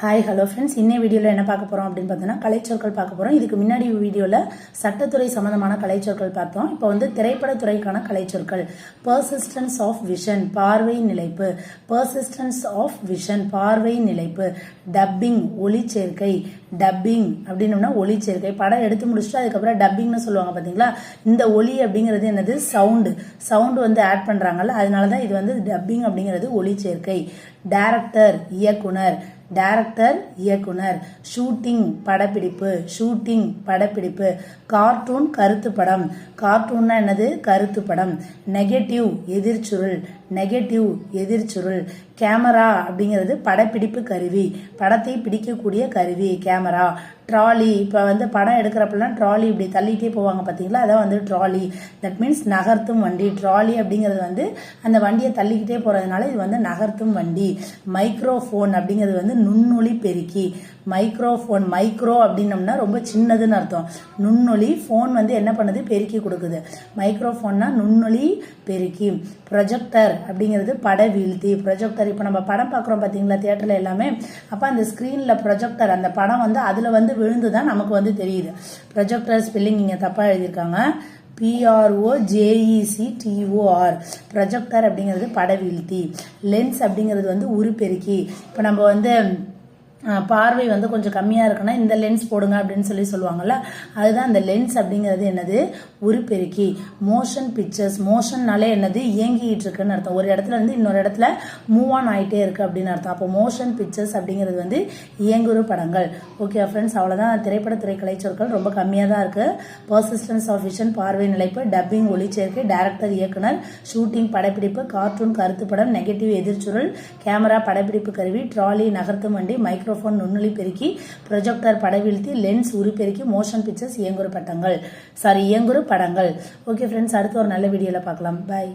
Hi hello friends இன்னும் வீடியோவில் என்ன பார்க்க போகிறோம் அப்படின்னு பார்த்தோன்னா கலைச்சொற்கள் பார்க்க போகிறோம் இதுக்கு முன்னாடி வீடியோவில் சட்டத்துறை சம்மந்தமான கலைச்சொற்கள் பார்த்தோம். இப்போ வந்து திரைப்படத்துறைக்கான கலைச்சொற்கள். பர்சிஸ்டன்ஸ் ஆஃப் விஷன் பார்வை நிலைப்பு. பர்சிஸ்டன்ஸ் ஆஃப் விஷன் பார்வை நிலைப்பு. டப்பிங் ஒளிச்சேர்க்கை. டப்பிங் அப்படின்னோம்னா ஒளிச்சேர்க்கை. படம் எடுத்து முடிச்சுட்டு அதுக்கப்புறம் டப்பிங்னு சொல்லுவாங்க பார்த்தீங்களா? இந்த ஒலி அப்படிங்கிறது என்னது? சவுண்டு சவுண்டு வந்து ஆட் பண்ணுறாங்கல்ல அதனால தான் இது வந்து டப்பிங் அப்படிங்கிறது ஒளிச்சேர்க்கை. டேரக்டர் இயக்குனர். டைரக்டர் இயக்குனர் ஷூட்டிங் படப்பிடிப்பு ஷூட்டிங் படப்பிடிப்பு கார்ட்டூன் கருத்து படம். கார்ட்டூன்னா என்னது? கருத்து படம். நெகட்டிவ் எதிர்ச்சுருள். நெகட்டிவ் எதிர்ச்சுருள். கேமரா அப்படிங்கிறது படப்பிடிப்பு கருவி. படத்தை பிடிக்கக்கூடிய கருவி கேமரா ட்ராலி இப்போ வந்து படம் எடுக்கிறப்பெல்லாம் ட்ராலி இப்படி தள்ளிகிட்டே போவாங்க பார்த்தீங்களா அதான் வந்து ட்ராலி தட் மீன்ஸ் நகர்த்தும் வண்டி. ட்ராலி அப்படிங்கிறது வந்து அந்த வண்டியை தள்ளிக்கிட்டே போகிறதுனால இது வந்து நகர்த்தும் வண்டி. மைக்ரோஃபோன் அப்படிங்கிறது வந்து நுண்ணொலி பெருக்கி. மைக்ரோஃபோன் மைக்ரோ அப்படின்னம்னா ரொம்ப சின்னதுன்னு அர்த்தம். நுண்ணொலி ஃபோன் வந்து என்ன பண்ணுது? பெருக்கி கொடுக்குது. மைக்ரோஃபோன்னா நுண்ணொலி பெருக்கி. ப்ரொஜெக்டர் அப்படிங்கிறது பட வீழ்த்தி. ப்ரொஜெக்டர் இப்போ நம்ம படம் பார்க்குறோம் பார்த்தீங்களா? தியேட்டரில் எல்லாமே. அப்போ அந்த ஸ்க்ரீனில் ப்ரொஜெக்டர் அந்த படம் வந்து அதில் வந்து விழுந்து தான் நமக்கு வந்து தெரியுது. ப்ரொஜெக்டர் ஸ்பெல்லிங் இங்கே தப்பாக எழுதியிருக்காங்க. பிஆர்ஓ ஜேஇசி டிஓஆர் ப்ரொஜெக்டர் அப்படிங்கிறது படவீழ்த்தி. லென்ஸ் அப்படிங்கிறது வந்து உருப்பெருக்கி. இப்போ நம்ம வந்து பார்வை வந்து கொஞ்சம் கம்மியாக இருக்குன்னா இந்த லென்ஸ் போடுங்க அப்படின்னு சொல்லி சொல்லுவாங்கல்ல அதுதான் அந்த லென்ஸ் அப்படிங்கிறது என்னது? உருப்பெருக்கி மோஷன் பிக்சர்ஸ் மோஷன்னாலே என்னது? இயங்கிட்டு இருக்குன்னு அர்த்தம். ஒரு இடத்துல இருந்து இன்னொரு இடத்துல மூவ் ஆன் ஆகிட்டே இருக்குது அப்படின்னு அர்த்தம். அப்போ மோஷன் பிக்சர்ஸ் அப்படிங்கிறது வந்து இயங்குறு படங்கள். ஓகே ஃப்ரெண்ட்ஸ் அவ்வளோதான் திரைப்படத்துறை கலைச்சொற்கள் ரொம்ப கம்மியாக தான் இருக்குது பர்சிஸ்டன்ஸ் ஆஃப் விஷன் பார்வை நிலைப்பு டப்பிங் ஒளிச்சேர்க்கை டேரக்டர் இயக்குனர் ஷூட்டிங் படப்பிடிப்பு கார்ட்டூன் கருத்து படம் நெகட்டிவ் எதிர்ச்சுருள் கேமரா படப்பிடிப்பு கருவி ட்ராலி நகர்த்தும் வண்டி மைக்ரோஃபோன் நுண்ணொலி பெருக்கி ப்ரொஜெக்டர் படவீழ்த்தி லென்ஸ் உருப்பெருக்கி மோஷன் பிக்சர்ஸ் இயங்குறு பட்டங்கள். சாரி இயங்குறு படங்கள். ஓகே ஃப்ரெண்ட்ஸ் அடுத்து ஒரு நல்ல வீடியோவில் பார்க்கலாம். பை